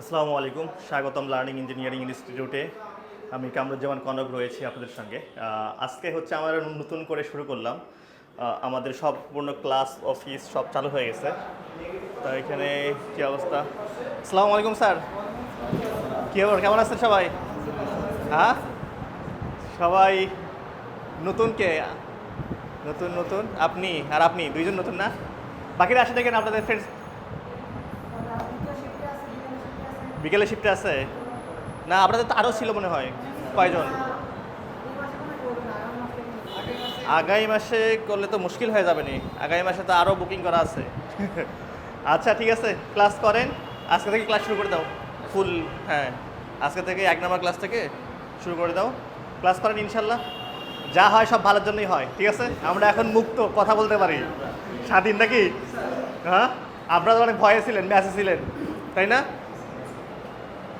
আসসালামু আলাইকুম। স্বাগতম লার্নিং ইঞ্জিনিয়ারিং ইনস্টিটিউটে আমি কামরুজ্জামান কনক রয়েছি আপনাদের সঙ্গে। আজকে হচ্ছে আমরা নতুন করে শুরু করলাম। আমাদের সম্পূর্ণ ক্লাস, অফিস সব চালু হয়ে গেছে। তা এখানে কী অবস্থা? আসসালামু আলাইকুম, স্যার। কী খবর? কেমন আছেন সবাই? হ্যাঁ? সবাই নতুন কে? নতুন নতুন। আপনি আর আপনি, দুইজন নতুন না? বাকিরা আসে দেখেন আপনাদের ফ্রেন্ডস বিকেলে শিফটে আছে? না, আপনাদের তো আরও ছিল মনে হয়, কয়জন? আগামী মাসে করলে তো মুশকিল হয়ে যাবে নি। আগামী মাসে তো আরও বুকিং করা আছে। আচ্ছা ঠিক আছে ক্লাস করেন। আজকে থেকে ক্লাস শুরু করে দাও। ফুল হ্যাঁ। আজকে থেকে এক নম্বর ক্লাস থেকে শুরু করে দাও। ক্লাস করেন ইনশাল্লাহ। যা হয় সব ভালোর জন্যই হয়, ঠিক আছে? আমরা এখন মুক্ত, কথা বলতে পারি। স্বাধীন নাকি? হ্যাঁ? আপনারা তো অনেক ভয়ে ছিলেন ম্যাচে ছিলেন, তাই না?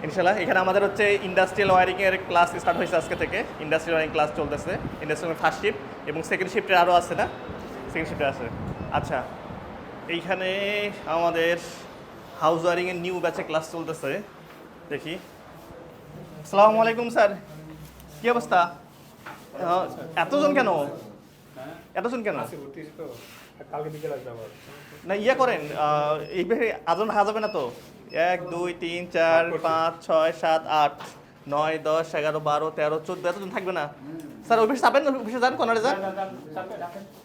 ইনশাল্লাহ এখানে আমাদের হচ্ছে ইন্ডাস্ট্রিয়াল ওয়ারিংয়ের ক্লাস স্টার্ট হয়েছে আজকে থেকে। ইন্ডাস্ট্রিয়াল ওয়ারিং ক্লাস চলতেছে। ইন্ডাস্ট্রিয়াল ফার্স্ট শিফট এবং সেকেন্ড শিফটে আরও আছে না? সেকেন্ড শিফটে আছে। আচ্ছা এইখানে আমাদের হাউস ওয়ারিংয়ের নিউ ব্যাচে ক্লাস চলতেছে। দেখি। আসসালামু আলাইকুম, স্যার। কী অবস্থা? এতজন কেন? এতজন কেন? আজকে ভর্তি হয়েছি তো। কালকে বিকেল আসবে আবার। না ইয়ে করেন এইভাবে আজন যাবে না তো? এক দুই তিন চার পাঁচ ছয় সাত আট নয় দশ এগারো বারো তেরো চোদ্দ এতজন থাকবে না? স্যার অফিসে যাবেন অফিসে যান কোনারে যান।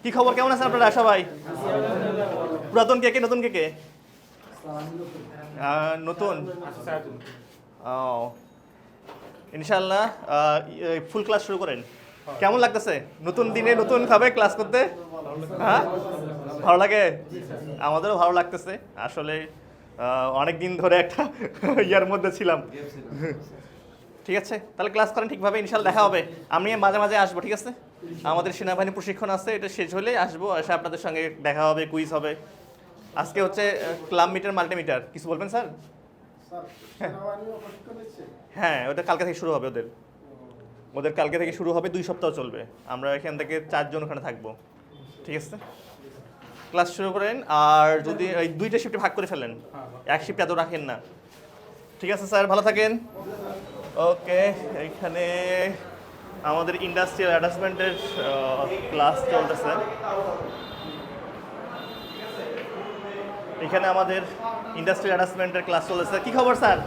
কি খবর? কেমন আছেন আপনারা সবাই? পুরাতন কে কে নতুন কে কে? নতুন? ও। ইনশাল্লাহ ফুল ক্লাস শুরু করেন। কেমন লাগতেছে? নতুন দিনে নতুন ভাবে ক্লাস করতে? হ্যাঁ? ভালো লাগে? আমাদেরও ভালো লাগতেছে। আসলে অনেক দিন ধরে একটা ইয়ার মধ্যে ছিলাম। ঠিক আছে? তাহলে ক্লাস করেন ঠিকভাবে ইনশাল্লাহ দেখা হবে। আমি মাঝে মাঝে আসব ঠিক আছে? আমাদের সেনাবাহিনী প্রশিক্ষণ আছে এটা শেষ হলে আসব এসে আপনাদের সঙ্গে দেখা হবে কুইজ হবে। আজকে হচ্ছে ক্লাব মিটার মাল্টিমিটার কিছু বলবেন স্যার? হ্যাঁ ওটা কালকে থেকে শুরু হবে ওদের। ওদের কালকে থেকে শুরু হবে, দুই সপ্তাহ চলবে। আমরা এখান থেকে চারজন ওখানে থাকব। ঠিক আছে? ক্লাস শুরু করেন, আর যদি এই দুইটা শিফটে ভাগ করে ফেলেন, এক শিফট এত রাখেন না। ঠিক আছে স্যার, ভালো থাকেন। ওকে, এখানে আমাদের ইন্ডাস্ট্রিয়াল অ্যাটাচমেন্টের ক্লাস চলতেছে। এখানে আমাদের ইন্ডাস্ট্রিয়াল অ্যাটাচমেন্টের ক্লাস চলতেছে। কি খবর স্যার?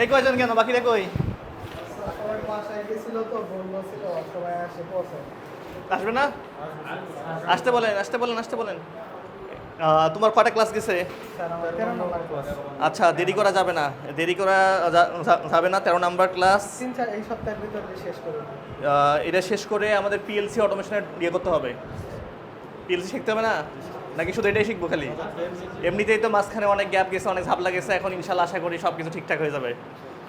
এই কয়জন কেন? বাকিরা কই? সবাই বাসায় গেছিল তো বলল ছিল সবাই আসে পৌঁছে। আসবে না? আসতে বলেন আসতে বলেন আসতে বলেন। তোমার কটা ক্লাস গেছে? আচ্ছা দেরি করা যাবে না। দেরি করা যাবে না তেরো নাম্বার ক্লাস। এই সপ্তাহের ভিতরে শেষ করে এটা শেষ করে আমাদের পিএলসি অটোমেশনের ইয়ে করতে হবে। পিএলসি শিখতে হবে না? নাকি শুধু এটাই শিখব খালি? এমনিতেই তো মাঝখানে অনেক গ্যাপ গেছে অনেক ঝাপলা গেছে। এখন ইনশাল্লাহ আশা করি সব কিছু ঠিকঠাক হয়ে যাবে।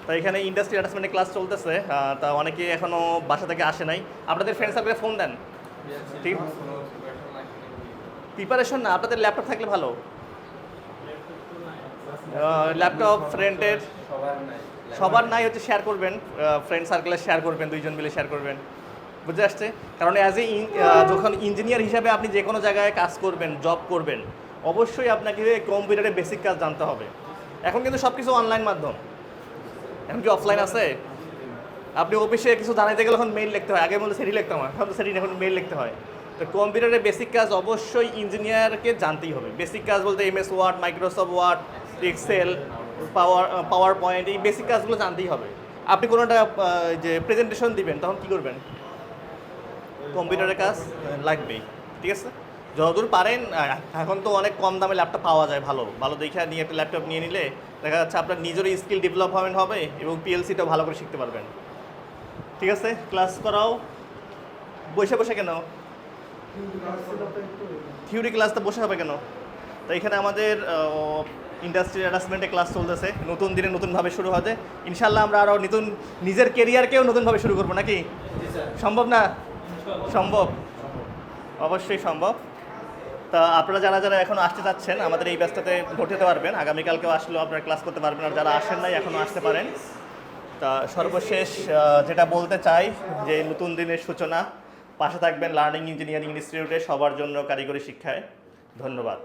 তো এখানে ইন্ডাস্ট্রি অ্যাটাচমেন্টের ক্লাস চলতেছে তা অনেকে এখনও বাসা থেকে আসে নাই। আপনাদের ফ্রেন্ড সার্কেলে ফোন দেন। ঠিক? প্রিপারেশন না, আপনাদের ল্যাপটপ থাকলে ভালো। ল্যাপটপ ফ্রেন্ডের সবার নাই হচ্ছে শেয়ার করবেন। ফ্রেন্ড সার্কেলে শেয়ার করবেন, দুইজন মিলে শেয়ার করবেন। বুঝতে আসছে? কারণ অ্যাজ এ যখন ইঞ্জিনিয়ার হিসাবে আপনি যে কোনো জায়গায় কাজ করবেন জব করবেন, অবশ্যই আপনাকে কম্পিউটারের বেসিক কাজ জানতে হবে। এখন কিন্তু সব কিছু অনলাইন মাধ্যম। এখন কি অফলাইন আছে? আপনি অফিসে কিছু জানাইতে গেলে এখন মেইল লিখতে হয়। আগে বলতে সেটি লিখতাম এখন সেটি এখন মেইল লিখতে হয়। তো কম্পিউটারের বেসিক কাজ অবশ্যই ইঞ্জিনিয়ারকে জানতেই হবে। বেসিক কাজ বলতে M S word Microsoft word Excel power power point এই বেসিক কাজগুলো জানতেই হবে। আপনি কোনোটা আহ, যে প্রেজেন্টেশন দিবেন তখন কী করবেন? কম্পিউটারের কাজ লাগবেই। ঠিক আছে? যতদূর পারেন এখন তো অনেক কম দামে ল্যাপটপ পাওয়া যায় ভালো। ভালো দেখে নিয়ে একটা ল্যাপটপ নিয়ে নিলে দেখা যাচ্ছে আপনার নিজেরই স্কিল ডেভেলপমেন্ট হবে এবং পিএলসিটাও ভালো করে শিখতে পারবেন। ঠিক আছে? ক্লাস করাও। বসে বসে কেন? থিওরি ক্লাস তো বসে হবে কেন? তো এখানে আমাদের ইন্ডাস্ট্রি অ্যাটাচমেন্টে ক্লাস চলতেছে। নতুন দিনে নতুনভাবে শুরু হবে। ইনশাল্লাহ আমরা আরও নতুন নিজের কেরিয়ারকেও নতুনভাবে শুরু করব নাকি? সম্ভব না? সম্ভব। অবশ্যই সম্ভব। তা আপনারা যারা যারা এখন আসতে চাচ্ছেন, আমাদের এই ব্যস্ততে হতে পারবেন। আগামীকালকেও আসলেও আপনারা ক্লাস করতে পারবেন আর যারা আসেন নাই এখনও আসতে পারেন। তা সর্বশেষ যেটা বলতে চাই, যে নতুন দিনের সূচনা, পাশে থাকবেন লার্নিং ইঞ্জিনিয়ারিং ইনস্টিটিউটে সবার জন্য কারিগরি শিক্ষায়। ধন্যবাদ।